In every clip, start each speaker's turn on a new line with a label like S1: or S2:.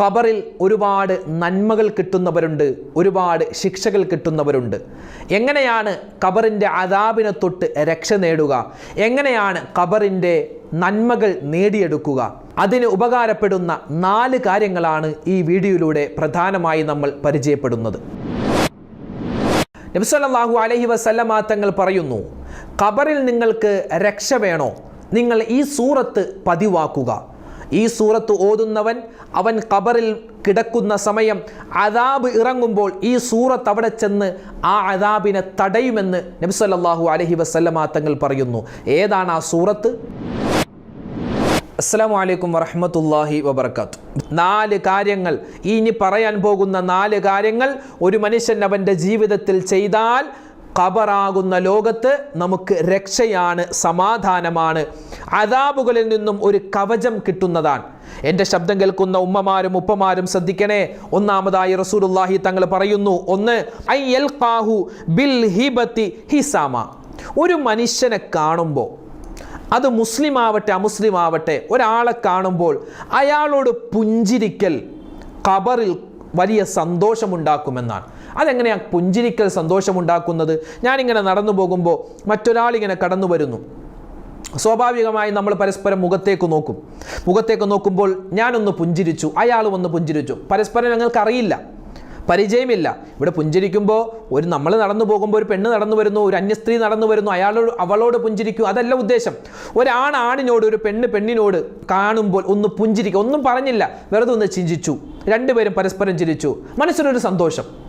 S1: ഖബറിൽ ഒരുപാട് നന്മകൾ കിട്ടുന്നവരുണ്ട് ഒരുപാട് ശിക്ഷകൾ കിട്ടുന്നവരുണ്ട്. എങ്ങനെയാണ് ഖബറിന്റെ അതാപിനെ തൊട്ട് രക്ഷ നേടുക? എങ്ങനെയാണ് ഖബറിന്റെ നന്മകൾ നേടിയെടുക്കുക? അതിന് ഉപകാരപ്പെടുന്ന നാല് കാര്യങ്ങളാണ് ഈ വീഡിയോയിലൂടെ പ്രധാനമായി നമ്മൾ പരിചയപ്പെടുന്നത്. നബ്സല്ലാഹു അലഹി വസല്ലമ തങ്ങൾ പറയുന്നു ഖബറിൽ നിങ്ങൾക്ക് രക്ഷ വേണോ? നിങ്ങൾ ഈ സൂറത്ത് പതിവാക്കുക. ഈ സൂറത്ത് ഓതുന്നവൻ അവൻ കബറിൽ കിടക്കുന്ന സമയം അതാബ് ഇറങ്ങുമ്പോൾ ഈ സൂറത്ത് അവിടെ ചെന്ന് ആ അതാബിനെ തടയുമെന്ന് നബ്സല്ലാഹു അലഹി വസല്ലമ തങ്ങൾ പറയുന്നു. ഏതാണ് ആ സൂറത്ത്? അസ്സാം വലൈക്കും വറഹമത്തല്ലാഹി വബർക്കാത്തു നാല് കാര്യങ്ങൾ. ഇനി പറയാൻ പോകുന്ന നാല് കാര്യങ്ങൾ ഒരു മനുഷ്യൻ അവന്റെ ജീവിതത്തിൽ ചെയ്താൽ ഖബറാകുന്ന ലോകത്ത് നമുക്ക് രക്ഷയാണ് സമാധാനമാണ്. അതാബുകളിൽ നിന്നും ഒരു കവചം കിട്ടുന്നതാണ്. എന്റെ ശബ്ദം കേൾക്കുന്ന ഉമ്മമാരും ഉപ്പമാരും ശ്രദ്ധിക്കണേ. ഒന്നാമതായി റസൂലുള്ളാഹി തങ്ങൾ പറയുന്നു ഒന്ന് ഐ എൽ കാഹു ബിൽ ഹിബത്തി ഹിസാമ. ഒരു മനുഷ്യനെ കാണുമ്പോൾ അത് മുസ്ലിം ആവട്ടെ അമുസ്ലിം ആവട്ടെ ഒരാളെ കാണുമ്പോൾ അയാളോട് പുഞ്ചിരിക്കൽ ഖബറിൽ വലിയ സന്തോഷമുണ്ടാക്കുമെന്നാണ്. അതെങ്ങനെയാണ് പുഞ്ചിരിക്കൽ സന്തോഷമുണ്ടാക്കുന്നത്? ഞാനിങ്ങനെ നടന്നു പോകുമ്പോൾ മറ്റൊരാളിങ്ങനെ കടന്നു വരുന്നു. സ്വാഭാവികമായി നമ്മൾ പരസ്പരം മുഖത്തേക്ക് നോക്കും. മുഖത്തേക്ക് നോക്കുമ്പോൾ ഞാനൊന്ന് പുഞ്ചിരിച്ചു അയാളും ഒന്ന് പുഞ്ചിരിച്ചു. പരസ്പരം ഞങ്ങൾക്ക് അറിയില്ല പരിചയമില്ല. ഇവിടെ പുഞ്ചിരിക്കുമ്പോൾ ഒരു നമ്മൾ നടന്നു പോകുമ്പോൾ ഒരു പെണ്ണ് നടന്നു വരുന്നു ഒരു അന്യസ്ത്രീ നടന്നു വരുന്നു അയാളോട് അവളോട് പുഞ്ചിരിക്കും. അതല്ല ഉദ്ദേശം. ഒരാൺ ആണിനോട് ഒരു പെണ്ണ് പെണ്ണിനോട് കാണുമ്പോൾ ഒന്ന് പുഞ്ചിരിക്കുക ഒന്നും പറഞ്ഞില്ല വെറുതെ ഒന്ന് ചിന്തിച്ചു രണ്ടുപേരും പരസ്പരം ചിരിച്ചു. മനസ്സിനൊരു സന്തോഷം.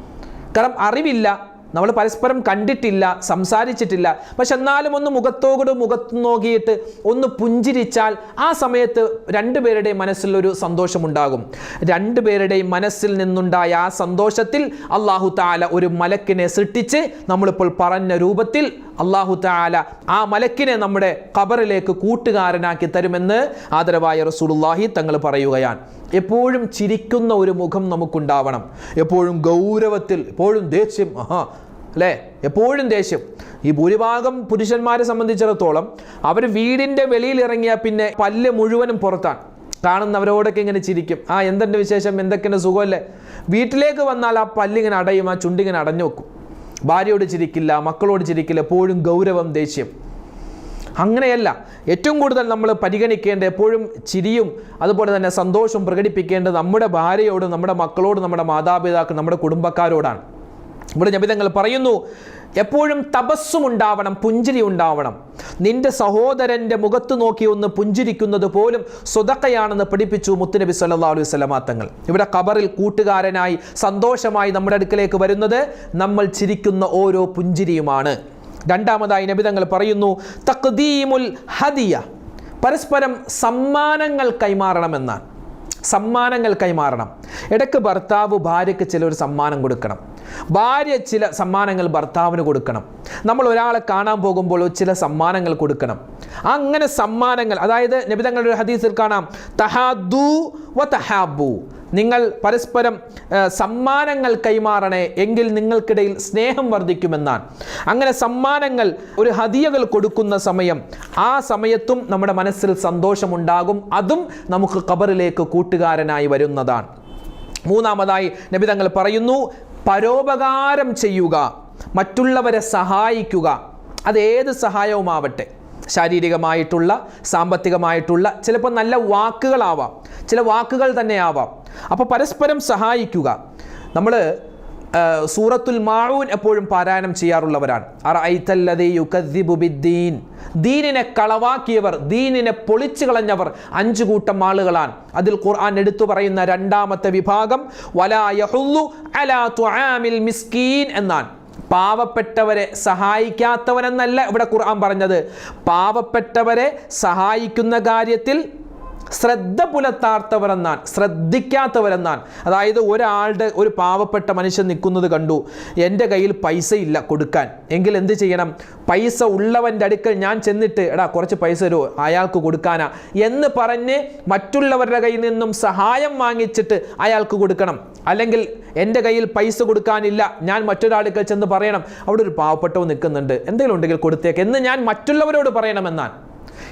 S1: കാരണം അറിവില്ല. നമ്മൾ പരസ്പരം കണ്ടിട്ടില്ല സംസാരിച്ചിട്ടില്ല. പക്ഷെ എന്നാലും ഒന്ന് മുഖത്തോട് മുഖത്ത് നോക്കിയിട്ട് ഒന്ന് പുഞ്ചിരിച്ചാൽ ആ സമയത്ത് രണ്ടുപേരുടെയും മനസ്സിൽ ഒരു സന്തോഷമുണ്ടാകും. രണ്ടുപേരുടെയും മനസ്സിൽ നിന്നുണ്ടായ ആ സന്തോഷത്തിൽ അള്ളാഹു താല ഒരു മലക്കിനെ സൃഷ്ടിച്ച് നമ്മളിപ്പോൾ പറഞ്ഞ രൂപത്തിൽ അള്ളാഹു താല ആ മലക്കിനെ നമ്മുടെ ഖബറിലേക്ക് കൂട്ടുകാരനാക്കി തരുമെന്ന് ആദരവായ റസൂലുള്ളാഹി തങ്ങൾ പറയുകയാണ്. എപ്പോഴും ചിരിക്കുന്ന ഒരു മുഖം നമുക്കുണ്ടാവണം. എപ്പോഴും ഗൗരവത്തിൽ എപ്പോഴും ദേഷ്യം ആഹാ അല്ലേ? എപ്പോഴും ദേഷ്യം. ഈ ഭൂരിഭാഗം പുരുഷന്മാരെ സംബന്ധിച്ചിടത്തോളം അവർ വീടിന്റെ വെളിയിൽ ഇറങ്ങിയാൽ പിന്നെ പല്ല് മുഴുവനും പുറത്താണ്. കാണുന്നവരോടൊക്കെ ഇങ്ങനെ ചിരിക്കും. ആ എന്തെന്റെ വിശേഷം? എന്തൊക്കെയുണ്ട്? സുഖമല്ലേ? വീട്ടിലേക്ക് വന്നാൽ ആ പല്ലിങ്ങനെ അടയും ആ ചുണ്ടിങ്ങനെ അടഞ്ഞു വെക്കും. ഭാര്യയോട് ചിരിക്കില്ല മക്കളോട് ചിരിക്കില്ല എപ്പോഴും ഗൗരവം ദേഷ്യം. അങ്ങനെയല്ല ഏറ്റവും കൂടുതൽ നമ്മൾ പരിഗണിക്കേണ്ട എപ്പോഴും ചിരിയും അതുപോലെ തന്നെ സന്തോഷവും പ്രകടിപ്പിക്കേണ്ടത് നമ്മുടെ ഭാര്യയോടും നമ്മുടെ മക്കളോടും നമ്മുടെ മാതാപിതാക്കൾ നമ്മുടെ കുടുംബക്കാരോടാണ്. ഇവിടെ നബിതങ്ങൾ പറയുന്നു എപ്പോഴും തപസ്സും ഉണ്ടാവണം പുഞ്ചിരി ഉണ്ടാവണം. നിന്റെ സഹോദരന്റെ മുഖത്ത് നോക്കി ഒന്ന് പുഞ്ചിരിക്കുന്നത് പോലും സ്വതക്കയാണെന്ന് പഠിപ്പിച്ചു മുത്തുനബി സല്ലാ അലൈഹി സ്വലമാത്തങ്ങൾ ഇവിടെ കബറിൽ കൂട്ടുകാരനായി സന്തോഷമായി നമ്മുടെ അടുക്കലേക്ക് വരുന്നത് നമ്മൾ ചിരിക്കുന്ന ഓരോ പുഞ്ചിരിയുമാണ്. രണ്ടാമതായി നബിതങ്ങൾ പറയുന്നു തക്ദീമുൽ ഹദിയ. പരസ്പരം സമ്മാനങ്ങൾ കൈമാറണമെന്നാണ്. സമ്മാനങ്ങൾ കൈമാറണം. ഇടയ്ക്ക് ഭർത്താവ് ഭാര്യയ്ക്ക് ചിലൊരു സമ്മാനം കൊടുക്കണം. ഭാര്യ ചില സമ്മാനങ്ങൾ ഭർത്താവിന് കൊടുക്കണം. നമ്മൾ ഒരാളെ കാണാൻ പോകുമ്പോൾ ചില സമ്മാനങ്ങൾ കൊടുക്കണം. അങ്ങനെ സമ്മാനങ്ങൾ അതായത് നബിതങ്ങളുടെ ഒരു ഹദീസിൽ കാണാം തഹാദു വ തഹാബു നിങ്ങൾ പരസ്പരം സമ്മാനങ്ങൾ കൈമാറണേ എങ്കിൽ നിങ്ങൾക്കിടയിൽ സ്നേഹം വർദ്ധിക്കുമെന്നാണ്. അങ്ങനെ സമ്മാനങ്ങൾ ഒരു ഹതിയകൾ കൊടുക്കുന്ന സമയം ആ സമയത്തും നമ്മുടെ മനസ്സിൽ സന്തോഷമുണ്ടാകും. അതും നമുക്ക് കബറിലേക്ക് കൂട്ടുകാരനായി വരുന്നതാണ്. മൂന്നാമതായി നബി തങ്ങൾ പറയുന്നു പരോപകാരം ചെയ്യുക മറ്റുള്ളവരെ സഹായിക്കുക. അതേത് സഹായവുമാവട്ടെ? ശാരീരികമായിട്ടുള്ള സാമ്പത്തികമായിട്ടുള്ള ചിലപ്പോൾ നല്ല വാക്കുകളാവാം. ചില വാക്കുകൾ തന്നെ ആവാം അപ്പോൾ പരസ്പരം സഹായിക്കുക. നമ്മൾ സൂറത്തുൽ മാഴൂൻ എപ്പോഴും പാരായണം ചെയ്യാറുള്ളവരാണ്. ദീനിനെ കളവാക്കിയവർ ദീനിനെ പൊളിച്ചു കളഞ്ഞവർ അഞ്ചു കൂട്ടം ആളുകളാണ്. അതിൽ ഖുർആൻ എടുത്തു പറയുന്ന രണ്ടാമത്തെ വിഭാഗം വലാ അലാ മിസ്കീൻ എന്നാണ്. പാവപ്പെട്ടവരെ സഹായിക്കാത്തവനെന്നല്ല ഇവിടെ ഖുർആൻ പറഞ്ഞത്. പാവപ്പെട്ടവരെ സഹായിക്കുന്ന കാര്യത്തിൽ ശ്രദ്ധ പുലർത്താത്തവരെന്നാൻ ശ്രദ്ധിക്കാത്തവരെന്നാൻ അതായത് ഒരാളുടെ ഒരു പാവപ്പെട്ട മനുഷ്യൻ നിൽക്കുന്നത് കണ്ടു എന്റെ കയ്യിൽ പൈസ ഇല്ല കൊടുക്കാൻ. എങ്കിൽ എന്ത് ചെയ്യണം? പൈസ ഉള്ളവന്റെ അടുക്കൽ ഞാൻ ചെന്നിട്ട് എടാ കുറച്ച് പൈസ തരുമോ അയാൾക്ക് കൊടുക്കാനാ. എന്ന് പറഞ്ഞ് മറ്റുള്ളവരുടെ കയ്യിൽ നിന്നും സഹായം വാങ്ങിച്ചിട്ട് അയാൾക്ക് കൊടുക്കണം. അല്ലെങ്കിൽ എന്റെ കയ്യിൽ പൈസ കൊടുക്കാനില്ല ഞാൻ മറ്റൊരാൾക്ക് ചെന്ന് പറയണം അവിടെ ഒരു പാവപ്പെട്ടവൻ നിൽക്കുന്നുണ്ട് എന്തെങ്കിലും ഉണ്ടെങ്കിൽ കൊടുത്തേക്ക്. എന്ന് ഞാൻ മറ്റുള്ളവരോട് പറയണമെന്നാണ്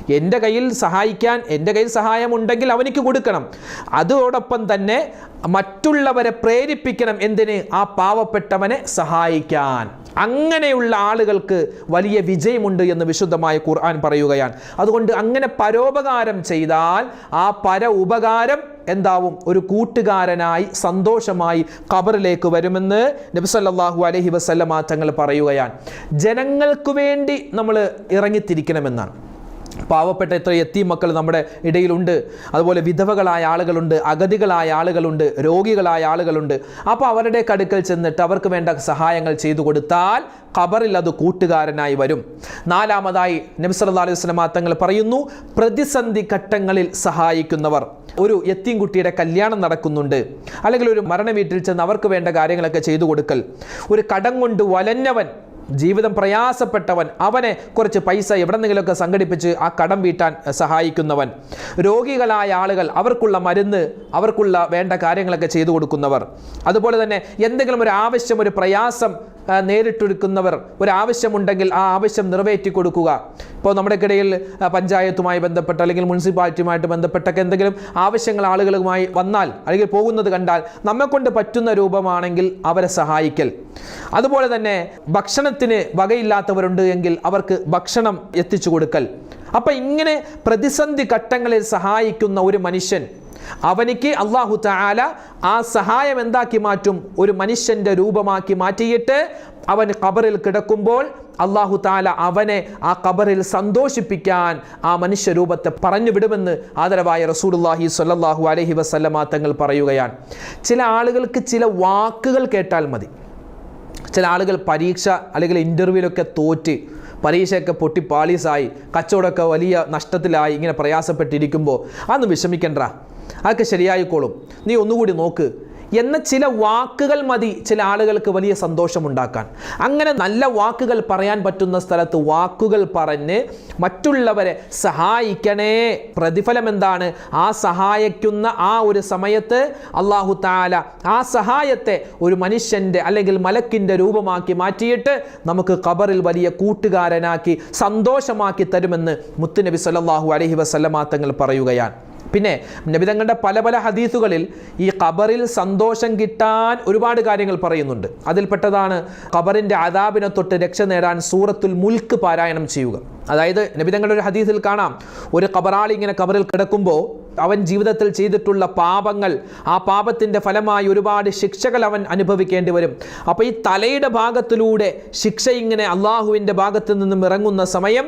S1: എന്റെ കയ്യിൽ സഹായിക്കാൻ എന്റെ കയ്യിൽ സഹായമുണ്ടെങ്കിൽ അവനിക്ക് കൊടുക്കണം. അതോടൊപ്പം തന്നെ മറ്റുള്ളവരെ പ്രേരിപ്പിക്കണം എന്തിന്? ആ പാവപ്പെട്ടവനെ സഹായിക്കാൻ. അങ്ങനെയുള്ള ആളുകൾക്ക് വലിയ വിജയമുണ്ട് എന്ന് വിശുദ്ധമായ ഖുർആൻ പറയുകയാണ്. അതുകൊണ്ട് അങ്ങനെ പരോപകാരം ചെയ്താൽ ആ പര ഉപകാരം എന്താവും? ഒരു കൂട്ടുകാരനായി സന്തോഷമായി ഖബറിലേക്ക് വരുമെന്ന് നബിസല്ലാഹു അലഹി വസല്ലമ തങ്ങൾ പറയുകയാണ്. ജനങ്ങൾക്ക് വേണ്ടി നമ്മൾ ഇറങ്ങിത്തിരിക്കണമെന്നാണ്. പാവപ്പെട്ട എത്ര എത്തി മക്കൾ നമ്മുടെ ഇടയിലുണ്ട്. അതുപോലെ വിധവകളായ ആളുകളുണ്ട് അഗതികളായ ആളുകളുണ്ട് രോഗികളായ ആളുകളുണ്ട്. അപ്പോൾ അവരുടെ കടുക്കൽ ചെന്നിട്ട് അവർക്ക് വേണ്ട സഹായങ്ങൾ ചെയ്തു കൊടുത്താൽ ഖബറിൽ അത് കൂട്ടുകാരനായി വരും. നാലാമതായി നബിസല്ലാ അലൈഹി വസ്ലമ തങ്ങൾ പറയുന്നു പ്രതിസന്ധി ഘട്ടങ്ങളിൽ സഹായിക്കുന്നവർ. ഒരു എത്തിൻകുട്ടിയുടെ കല്യാണം നടക്കുന്നുണ്ട്. അല്ലെങ്കിൽ ഒരു മരണ വീട്ടിൽ ചെന്ന് അവർക്ക് വേണ്ട കാര്യങ്ങളൊക്കെ ചെയ്തു കൊടുക്കൽ. ഒരു കടം കൊണ്ട് വലഞ്ഞവൻ ജീവിതം പ്രയാസപ്പെട്ടവൻ അവനെ കുറച്ച് പൈസ എവിടെന്നെങ്കിലുമൊക്കെ സംഘടിപ്പിച്ച് ആ കടം വീട്ടാൻ സഹായിക്കുന്നവൻ. രോഗികളായ ആളുകൾ അവർക്കുള്ള മരുന്ന് അവർക്കുള്ള വേണ്ട കാര്യങ്ങളൊക്കെ ചെയ്തു കൊടുക്കുന്നവർ. അതുപോലെ തന്നെ എന്തെങ്കിലും ഒരു ആവശ്യം ഒരു പ്രയാസം ആ, ഒരാവശ്യമുണ്ടെങ്കിൽ ആ ആവശ്യം നിറവേറ്റി കൊടുക്കുക. ഇപ്പോൾ നമ്മുടെ ഇടയിൽ പഞ്ചായത്തുമായി ബന്ധപ്പെട്ട് അല്ലെങ്കിൽ മുനിസിപ്പാലിറ്റിയുമായിട്ട് ബന്ധപ്പെട്ടൊക്കെ എന്തെങ്കിലും ആവശ്യങ്ങൾ ആളുകളുമായി വന്നാൽ അല്ലെങ്കിൽ പോകുന്നത് കണ്ടാൽ നമ്മെ കൊണ്ട് പറ്റുന്ന രൂപമാണെങ്കിൽ അവരെ സഹായിക്കൽ. അതുപോലെ തന്നെ ഭക്ഷണത്തിന് വകയില്ലാത്തവരുണ്ട് എങ്കിൽ അവർക്ക് ഭക്ഷണം എത്തിച്ചു കൊടുക്കൽ. അപ്പം ഇങ്ങനെ പ്രതിസന്ധി ഘട്ടങ്ങളിൽ സഹായിക്കുന്ന ഒരു മനുഷ്യൻ അവനിക്ക് അള്ളാഹു താല ആ സഹായം എന്താക്കി മാറ്റും? ഒരു മനുഷ്യന്റെ രൂപമാക്കി മാറ്റിയിട്ട് അവൻ ഖബറിൽ കിടക്കുമ്പോൾ അള്ളാഹു താല അവനെ ആ ഖബറിൽ സന്തോഷിപ്പിക്കാൻ ആ മനുഷ്യ രൂപത്തെ പറഞ്ഞു വിടുമെന്ന് ആദരവായ റസൂലുള്ളാഹി സ്വല്ലല്ലാഹു അലഹി വസല്ലമ തങ്ങൾ പറയുകയാണ്. ചില ആളുകൾക്ക് ചില വാക്കുകൾ കേട്ടാൽ മതി. ചില ആളുകൾ പരീക്ഷ അല്ലെങ്കിൽ ഇന്റർവ്യൂവിലൊക്കെ തോറ്റ് പരീക്ഷയൊക്കെ പൊട്ടി പാളീസായി കച്ചവടമൊക്കെ വലിയ നഷ്ടത്തിലായി ഇങ്ങനെ പ്രയാസപ്പെട്ടിരിക്കുമ്പോൾ അന്ന് വിഷമിക്കണ്ട. അതൊക്കെ ശരിയായിക്കോളും. നീ ഒന്നുകൂടി നോക്ക്. എന്ന ചില വാക്കുകൾ മതി ചില ആളുകൾക്ക് വലിയ സന്തോഷമുണ്ടാക്കാൻ. അങ്ങനെ നല്ല വാക്കുകൾ പറയാൻ പറ്റുന്ന സ്ഥലത്ത് വാക്കുകൾ പറഞ്ഞ് മറ്റുള്ളവരെ സഹായിക്കണേ. പ്രതിഫലം എന്താണ് ആ സഹായിക്കുന്ന ആ ഒരു സമയത്ത് അള്ളാഹു താല ആ സഹായത്തെ ഒരു മനുഷ്യന്റെ അല്ലെങ്കിൽ മലക്കിന്റെ രൂപമാക്കി മാറ്റിയിട്ട് നമുക്ക് ഖബറിൽ വലിയ കൂട്ടുകാരനാക്കി സന്തോഷമാക്കി തരുമെന്ന് മുത്തുനബി സല്ലാഹു അലഹി വസല്ലമ തങ്ങൾ പറയുകയാണ്. പിന്നെ നബിതങ്ങളുടെ പല പല ഹദീസുകളിൽ ഈ ഖബറിൽ സന്തോഷം കിട്ടാൻ ഒരുപാട് കാര്യങ്ങൾ പറയുന്നുണ്ട്. അതിൽപ്പെട്ടതാണ് ഖബറിന്റെ അതാബിനെ തൊട്ട് രക്ഷ നേടാൻ സൂറത്തുൽ മുൽക്ക് പാരായണം ചെയ്യുക. അതായത് നബിതങ്ങളുടെ ഒരു ഹദീസിൽ കാണാം. ഒരു ഖബറാളി ഇങ്ങനെ ഖബറിൽ കിടക്കുമ്പോൾ അവൻ ജീവിതത്തിൽ ചെയ്തിട്ടുള്ള പാപങ്ങൾ ആ പാപത്തിന്റെ ഫലമായി ഒരുപാട് ശിക്ഷകൾ അവൻ അനുഭവിക്കേണ്ടി വരും. അപ്പോൾ ഈ തലയുടെ ഭാഗത്തിലൂടെ ശിക്ഷ ഇങ്ങനെ അള്ളാഹുവിന്റെ ഭാഗത്തു നിന്നും ഇറങ്ങുന്ന സമയം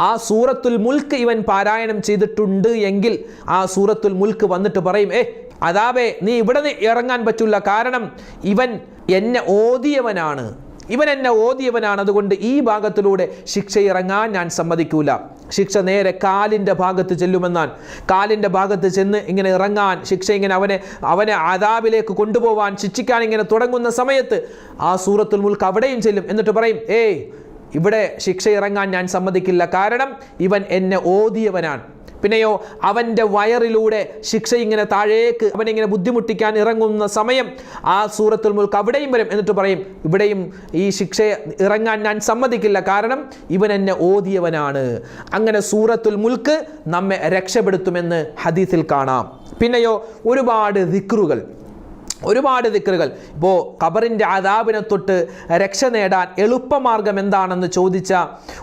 S1: ആ സൂറത്തുൽ മുൽക്ക് ഇവൻ പാരായണം ചെയ്തിട്ടുണ്ട് എങ്കിൽ ആ സൂറത്തുൽ മുൽക്ക് വന്നിട്ട് പറയും ഏ അതാവേ നീ ഇവിടെ ഇറങ്ങാൻ പറ്റില്ല. കാരണം ഇവൻ എന്നെ ഓതിയവനാണ്. ഇവൻ എന്നെ ഓതിയവനാണ്. അതുകൊണ്ട് ഈ ഭാഗത്തിലൂടെ ശിക്ഷ ഇറങ്ങാൻ ഞാൻ സമ്മതിക്കൂല. ശിക്ഷ നേരെ കാലിന്റെ ഭാഗത്ത് ചെല്ലുമെന്നാണ്. കാലിന്റെ ഭാഗത്ത് ചെന്ന് ഇങ്ങനെ ഇറങ്ങാൻ ശിക്ഷ ഇങ്ങനെ അവനെ അവനെ ആദാബിലേക്ക് കൊണ്ടുപോവാൻ ശിക്ഷിക്കാൻ ഇങ്ങനെ തുടങ്ങുന്ന സമയത്ത് ആ സൂറത്തുൽ മുൽക്ക് അവിടെയും ചെല്ലും. എന്നിട്ട് പറയും ഏയ് ഇവിടെ ശിക്ഷ ഇറങ്ങാൻ ഞാൻ സമ്മതിക്കില്ല. കാരണം ഇവൻ എന്നെ ഓതിയവനാണ്. പിന്നെയോ അവന്റെ വയറിലൂടെ ശിക്ഷ ഇങ്ങനെ താഴേക്ക് അവനിങ്ങനെ ബുദ്ധിമുട്ടിക്കാൻ ഇറങ്ങുന്ന സമയം ആ സൂറത്തുൽ മുൽക്ക് അവിടെയും വരും. എന്നിട്ട് പറയും ഇവിടെയും ഈ ശിക്ഷ ഇറങ്ങാൻ ഞാൻ സമ്മതിക്കില്ല. കാരണം ഇവൻ എന്നെ ഓതിയവനാണ്. അങ്ങനെ സൂറത്തുൽ മുൽക്ക് നമ്മെ രക്ഷപ്പെടുത്തുമെന്ന് ഹദീസിൽ കാണാം. പിന്നെയോ ഒരുപാട് ദിക്റുകൾ. ഒരുപാട് ദിക്കറുകൾ ഇപ്പോൾ ഖബറിന്റെ ആദാബിനെ തൊട്ട് രക്ഷ നേടാൻ എളുപ്പമാർഗം എന്താണെന്ന് ചോദിച്ച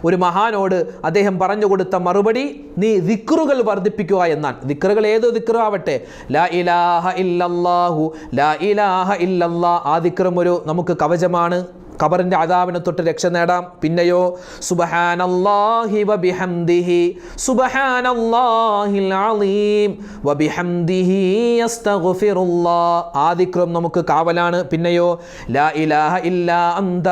S1: ഒരു മഹാനോട് അദ്ദേഹം പറഞ്ഞു കൊടുത്ത മറുപടി നീ ദിക്റുകൾ വർദ്ധിപ്പിക്കുക എന്നാണ് ദിക്റുകൾ ഏതോ ദിക്റു ആവട്ടെ ലാ ഇലാഹ ഇല്ലല്ലാഹു ലാ ഇലാഹ ഇല്ലല്ലാ. ആ ദിക്റും ഒരു നമുക്ക് കവചമാണ്. ഖബറിന്റെ അതാവിനെ തൊട്ട് രക്ഷ നേടാം. പിന്നെയോ അലീം ആദിക്രം നമുക്ക് കാവലാണ്. പിന്നെയോ ലാ ഇലാഹ അന്ത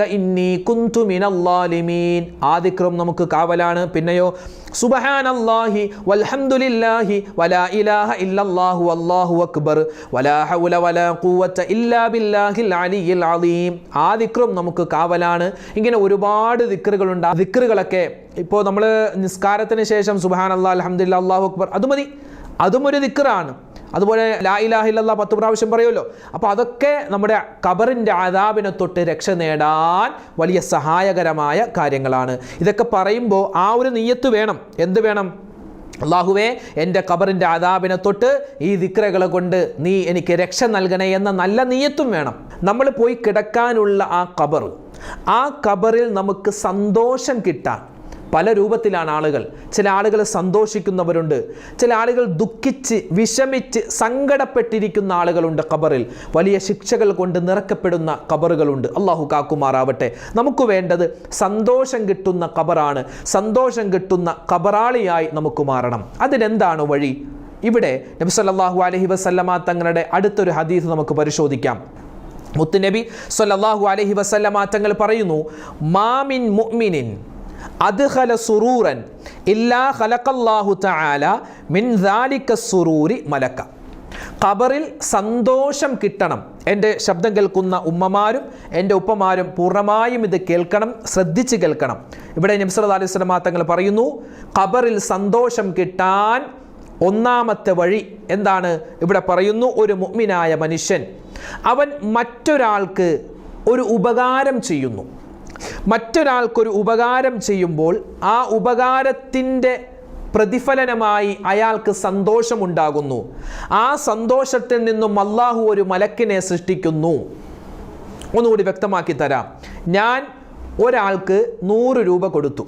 S1: ഇന്നി കുന്തു മിനല്ലാലിമീൻ ആദിക്രം നമുക്ക് കാവലാണ്. പിന്നെയോ സുബഹാനല്ലാഹി വൽഹംദുലില്ലാഹി വലാ ഇലാഹ ഇല്ലല്ലാഹു അല്ലാഹു അക്ബർ. വലാ ഹൗല വലാ ഖുവത ഇല്ലാ ബില്ലാഹിൽ അലിയിൽ അലീം. ആ ദിക്റും നമുക്ക് കാവലാണ്. ഇങ്ങനെ ഒരുപാട് ദിക്റുകളുണ്ട്. ആ ദിക്റുകളൊക്കെ ഇപ്പോൾ നമ്മൾ നിസ്കാരത്തിന് ശേഷം സുബഹാൻ അല്ലാ അലഹമ്മദില്ല അള്ളാഹു അക്ബർ. അത് മതി. അതും ഒരു ദിക്റാണ്. അതുപോലെ ലാ ഇലാഹില്ല പത്ത് പ്രാവശ്യം പറയുമല്ലോ. അപ്പോൾ അതൊക്കെ നമ്മുടെ കബറിന്റെ ആദാബിനെ തൊട്ട് രക്ഷ നേടാൻ വലിയ സഹായകരമായ കാര്യങ്ങളാണ്. ഇതൊക്കെ പറയുമ്പോൾ ആ ഒരു നീയത്ത് വേണം. എന്ത് വേണം? അള്ളാഹുവേ എന്റെ കബറിന്റെ ആദാബിനെ തൊട്ട് ഈ ദിക്രകളെ കൊണ്ട് നീ എനിക്ക് രക്ഷ നൽകണേ എന്ന നല്ല നീയത്തും വേണം. നമ്മൾ പോയി കിടക്കാനുള്ള ആ കബർ ആ കബറിൽ നമുക്ക് സന്തോഷം കിട്ടാൻ പല രൂപത്തിലാണ് ആളുകൾ. ചില ആളുകൾ സന്തോഷിക്കുന്നവരുണ്ട്. ചില ആളുകൾ ദുഃഖിച്ച് വിഷമിച്ച് സങ്കടപ്പെട്ടിരിക്കുന്ന ആളുകളുണ്ട് ഖബറിൽ. വലിയ ശിക്ഷകൾ കൊണ്ട് നിറക്കപ്പെടുന്ന ഖബറുകളുണ്ട്. അള്ളാഹു കാക്കുമാറാവട്ടെ. നമുക്ക് വേണ്ടത് സന്തോഷം കിട്ടുന്ന ഖബറാണ്. സന്തോഷം കിട്ടുന്ന ഖബറാളിയായി നമുക്ക് മാറണം. അതിനെന്താണ് വഴി? ഇവിടെ നബി സല്ലല്ലാഹു അലൈഹി വസല്ലമ തങ്ങളുടെ അടുത്തൊരു ഹദീസ് നമുക്ക് പരിശോധിക്കാം. മുത്തുനബി സല്ലല്ലാഹു അലഹി വസല്ലമ തങ്ങൾ പറയുന്നു മാമിൻ മുഅ്മിനിൻ. അദ്ഖല സുറൂറൻ ഇല്ലാ ഖലഖല്ലാഹു തആല മിൻ ദാലിക സുറൂരി മലക്ക. ഖബറിൽ സന്തോഷം കിട്ടണം. എന്റെ ശബ്ദം കേൾക്കുന്ന ഉമ്മമാരും എന്റെ ഉപ്പമാരും പൂർണമായും ഇത് കേൾക്കണം ശ്രദ്ധിച്ച് കേൾക്കണം. ഇവിടെ നബ്സല അലൈഹി സ്വലമാ തങ്ങൾ പറയുന്നു ഖബറിൽ സന്തോഷം കിട്ടാൻ ഒന്നാമത്തെ വഴി എന്താണ്? ഇവിടെ പറയുന്നു ഒരു മുഅ്മിനായ മനുഷ്യൻ അവൻ മറ്റൊരാൾക്ക് ഒരു ഉപകാരം ചെയ്യുന്നു. മറ്റൊരാൾക്കൊരു ഉപകാരം ചെയ്യുമ്പോൾ ആ ഉപകാരത്തിന്റെ പ്രതിഫലനമായി അയാൾക്ക് സന്തോഷമുണ്ടാകുന്നു. ആ സന്തോഷത്തിൽ നിന്നും അള്ളാഹു ഒരു മലക്കിനെ സൃഷ്ടിക്കുന്നു. ഒന്നുകൂടി വ്യക്തമാക്കി തരാം. ഞാൻ ഒരാൾക്ക് നൂറ് രൂപ കൊടുത്തു.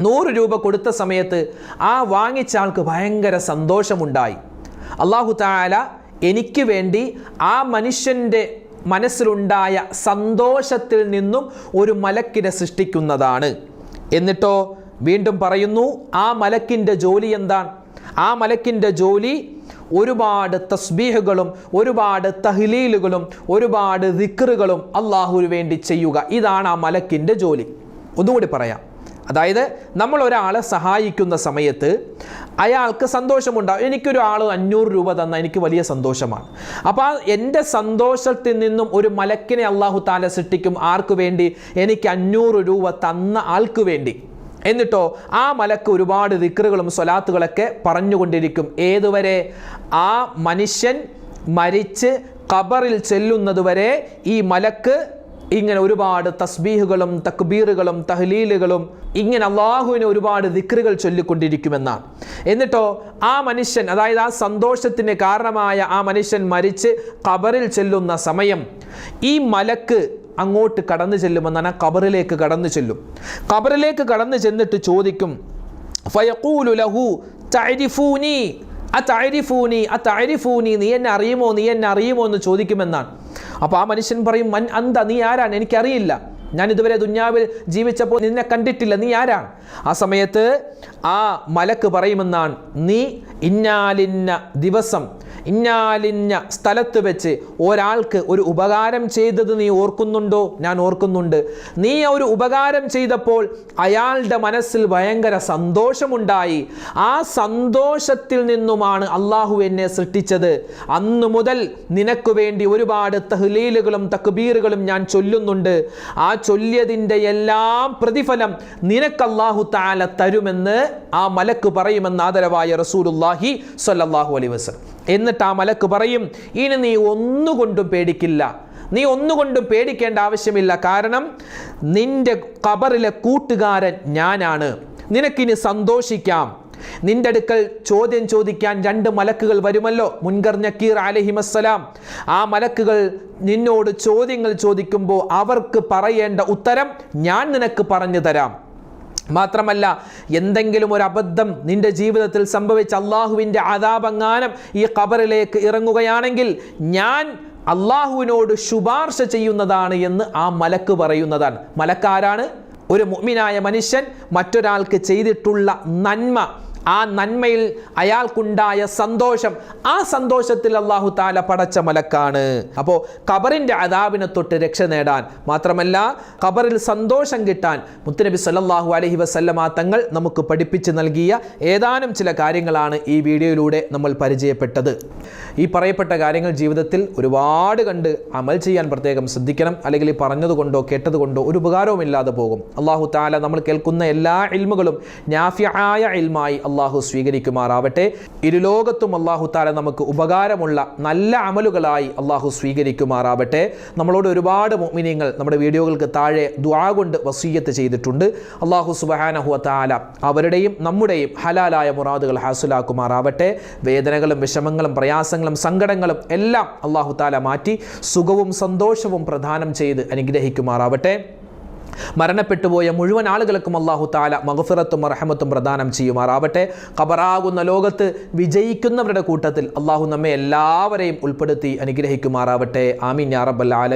S1: നൂറ് രൂപ കൊടുത്ത സമയത്ത് ആ വാങ്ങിച്ച ആൾക്ക് ഭയങ്കര സന്തോഷമുണ്ടായി. അള്ളാഹു താല എനിക്ക് വേണ്ടി ആ മനുഷ്യന്റെ മനസ്സിലുണ്ടായ സന്തോഷത്തിൽ നിന്നും ഒരു മലക്കിനെ സൃഷ്ടിക്കുന്നതാണ്. എന്നിട്ടോ വീണ്ടും പറയുന്നു ആ മലക്കിന്റെ ജോലി എന്താണ്? ആ മലക്കിന്റെ ജോലി ഒരുപാട് തസ്ബീഹുകളും ഒരുപാട് തഹ്ലീലുകളും ഒരുപാട് ദിക്റുകളും അള്ളാഹുവിന് വേണ്ടി ചെയ്യുക. ഇതാണ് ആ മലക്കിന്റെ ജോലി. ഒന്നുകൂടി പറയാം. അതായത് നമ്മൾ ഒരാളെ സഹായിക്കുന്ന സമയത്ത് അയാൾക്ക് സന്തോഷമുണ്ടാകും എനിക്കൊരു ആൾ അഞ്ഞൂറ് രൂപ തന്ന എനിക്ക് വലിയ സന്തോഷമാണ്. അപ്പോൾ ആ എന്റെ സന്തോഷത്തിൽ നിന്നും ഒരു മലക്കിനെ അള്ളാഹു താല സൃഷ്ടിക്കും ആർക്കു വേണ്ടി? എനിക്ക് അഞ്ഞൂറ് രൂപ തന്ന ആൾക്ക് വേണ്ടി. എന്നിട്ടോ ആ മലക്ക് ഒരുപാട് ദിക്റുകളും സ്വലാത്തുകളൊക്കെ പറഞ്ഞുകൊണ്ടിരിക്കും. ഏതുവരെ? ആ മനുഷ്യൻ മരിച്ച് ഖബറിൽ ചെല്ലുന്നതുവരെ ഈ മലക്ക് ഇങ്ങനെ ഒരുപാട് തസ്ബീഹുകളും തക്ബീറുകളും തഹ്ലീലുകളും ഇങ്ങനെ അള്ളാഹുവിന് ഒരുപാട് ദിക്റുകൾ ചൊല്ലിക്കൊണ്ടിരിക്കുമെന്നാണ്. എന്നിട്ടോ ആ മനുഷ്യൻ അതായത് ആ സന്തോഷത്തിന് കാരണമായ ആ മനുഷ്യൻ മരിച്ച് ഖബറിൽ ചെല്ലുന്ന സമയം ഈ മലക്ക് അങ്ങോട്ട് കടന്നു ചെല്ലുമെന്നാണ് ആ ഖബറിലേക്ക് കടന്നു ചെല്ലും. ഖബറിലേക്ക് കടന്നു ചെന്നിട്ട് ചോദിക്കും ഫയഖൂലു ലഹു തഅരിഫൂനി? അത്തഅരിഫൂനി അത്തഅരിഫൂനി നീ എന്നെ അറിയുമോ? നീ എന്നെ അറിയുമോ? എന്ന് ചോദിക്കുമെന്നാണ്. അപ്പോൾ ആ മനുഷ്യൻ പറയും മൻ അന്ത നീ ആരാണ്? എനിക്കറിയില്ല. ഞാൻ ഇതുവരെ ദുന്യാവിൽ ജീവിച്ചപ്പോൾ നിന്നെ കണ്ടിട്ടില്ല. നീ ആരാണ്? ആ സമയത്ത് ആ മലക്ക് പറയുമെന്നാണ് നീ ഇന്നാലിന്ന ദിവസം ഇന്നാലിന്ന സ്ഥലത്ത് വെച്ച് ഒരാൾക്ക് ഒരു ഉപകാരം ചെയ്തത് നീ ഓർക്കുന്നുണ്ടോ? ഞാൻ ഓർക്കുന്നുണ്ട്. നീ ഒരു ഉപകാരം ചെയ്തപ്പോൾ അയാളുടെ മനസ്സിൽ ഭയങ്കര സന്തോഷമുണ്ടായി. ആ സന്തോഷത്തിൽ നിന്നുമാണ് അള്ളാഹു എന്നെ സൃഷ്ടിച്ചത്. അന്നു മുതൽ നിനക്ക് വേണ്ടി ഒരുപാട് തഹ്ലീലുകളും തക്ബീറുകളും ഞാൻ ചൊല്ലുന്നുണ്ട്. ആ ചൊല്ലിയതിന്റെ എല്ലാം പ്രതിഫലം നിനക്ക് അള്ളാഹു താല തരുമെന്ന് ആ മലക്ക് പറയുമെന്ന് ആദരവായ റസൂലുല്ലാഹി അലൈഹി വസല്ലം. എന്നിട്ട് ആ മലക്ക് പറയും ഇനി നീ ഒന്നുകൊണ്ടും പേടിക്കില്ല. നീ ഒന്നുകൊണ്ടും പേടിക്കേണ്ട ആവശ്യമില്ല. കാരണം നിന്റെ കബറിലെ കൂട്ടുകാരൻ ഞാനാണ്. നിനക്കിനി സന്തോഷിക്കാം. നിന്റെ അടുക്കൽ ചോദ്യം ചോദിക്കാൻ രണ്ട് മലക്കുകൾ വരുമല്ലോ. മുൻകർ നക്കീർ അലഹിമസ്സലാം ആ മലക്കുകൾ നിന്നോട് ചോദ്യങ്ങൾ ചോദിക്കുമ്പോൾ അവർക്ക് പറയേണ്ട ഉത്തരം ഞാൻ നിനക്ക് പറഞ്ഞു തരാം. മാത്രമല്ല എന്തെങ്കിലും ഒരു അബദ്ധം നിന്റെ ജീവിതത്തിൽ സംഭവിച്ച അള്ളാഹുവിന്റെ ആദാപങ്ങാനം ഈ ഖബറിലേക്ക് ഇറങ്ങുകയാണെങ്കിൽ ഞാൻ അള്ളാഹുവിനോട് ശുപാർശ ചെയ്യുന്നതാണ് എന്ന് ആ മലക്ക് പറയുന്നതാണ്. മലക്കാരാണ് ഒരു മുഅ്മിനായ മനുഷ്യൻ മറ്റൊരാൾക്ക് ചെയ്തിട്ടുള്ള നന്മ. ആ നന്മയിൽ അയാൾക്കുണ്ടായ സന്തോഷം ആ സന്തോഷത്തിൽ അള്ളാഹു താല പടച്ച മലക്കാണ്. അപ്പോൾ ഖബറിന്റെ അതാബിനെ തൊട്ട് രക്ഷ നേടാൻ മാത്രമല്ല ഖബറിൽ സന്തോഷം കിട്ടാൻ മുത്തുനബി സല്ലല്ലാഹു അലൈഹി വസല്ലമ തങ്ങൾ നമുക്ക് പഠിപ്പിച്ച് നൽകിയ ഏതാനും ചില കാര്യങ്ങളാണ് ഈ വീഡിയോയിലൂടെ നമ്മൾ പരിചയപ്പെട്ടത്. ഈ പറയപ്പെട്ട കാര്യങ്ങൾ ജീവിതത്തിൽ ഒരുപാട് കണ്ട് അമൽ ചെയ്യാൻ പ്രത്യേകം ശ്രദ്ധിക്കണം. അല്ലെങ്കിൽ ഈ പറഞ്ഞതുകൊണ്ടോ കേട്ടതുകൊണ്ടോ ഒരു ഉപകാരവും ഇല്ലാതെ പോകും. അള്ളാഹു താല നമ്മൾ കേൾക്കുന്ന എല്ലാ ഇൽമുകളും ഞാഫിയായ ഇൽമായി അള്ളാഹു സ്വീകരിക്കുമാറാവട്ടെ. ഇരുലോകത്തും അള്ളാഹു താല നമുക്ക് ഉപകാരമുള്ള നല്ല അമലുകളായി അള്ളാഹു സ്വീകരിക്കുമാറാവട്ടെ. നമ്മളോട് ഒരുപാട് മോമിനിയങ്ങൾ നമ്മുടെ വീഡിയോകൾക്ക് താഴെ ദ്വാ കൊണ്ട് വസീയത്ത് ചെയ്തിട്ടുണ്ട്. അള്ളാഹു സുബഹാനഹുവ താല അവരുടെയും നമ്മുടെയും ഹലാലായ മുറാദുകൾ ഹാസുലാക്കുമാറാവട്ടെ. വേദനകളും വിഷമങ്ങളും പ്രയാസങ്ങളും സങ്കടങ്ങളും എല്ലാം അള്ളാഹു താല മാറ്റി സുഖവും സന്തോഷവും പ്രദാനം ചെയ്ത് അനുഗ്രഹിക്കുമാറാവട്ടെ. മരണപ്പെട്ടുപോയ മുഴുവൻ ആളുകൾക്കും അള്ളാഹു താല മഹഫിറത്തും റഹമത്തും പ്രദാനം ചെയ്യുമാറാവട്ടെ. ഖബറാകുന്ന ലോകത്ത് വിജയിക്കുന്നവരുടെ കൂട്ടത്തിൽ അള്ളാഹു നമ്മെ എല്ലാവരെയും ഉൾപ്പെടുത്തി അനുഗ്രഹിക്കുമാറാവട്ടെ. ആമീൻ യാ റബ്ബൽ ആലമീൻ.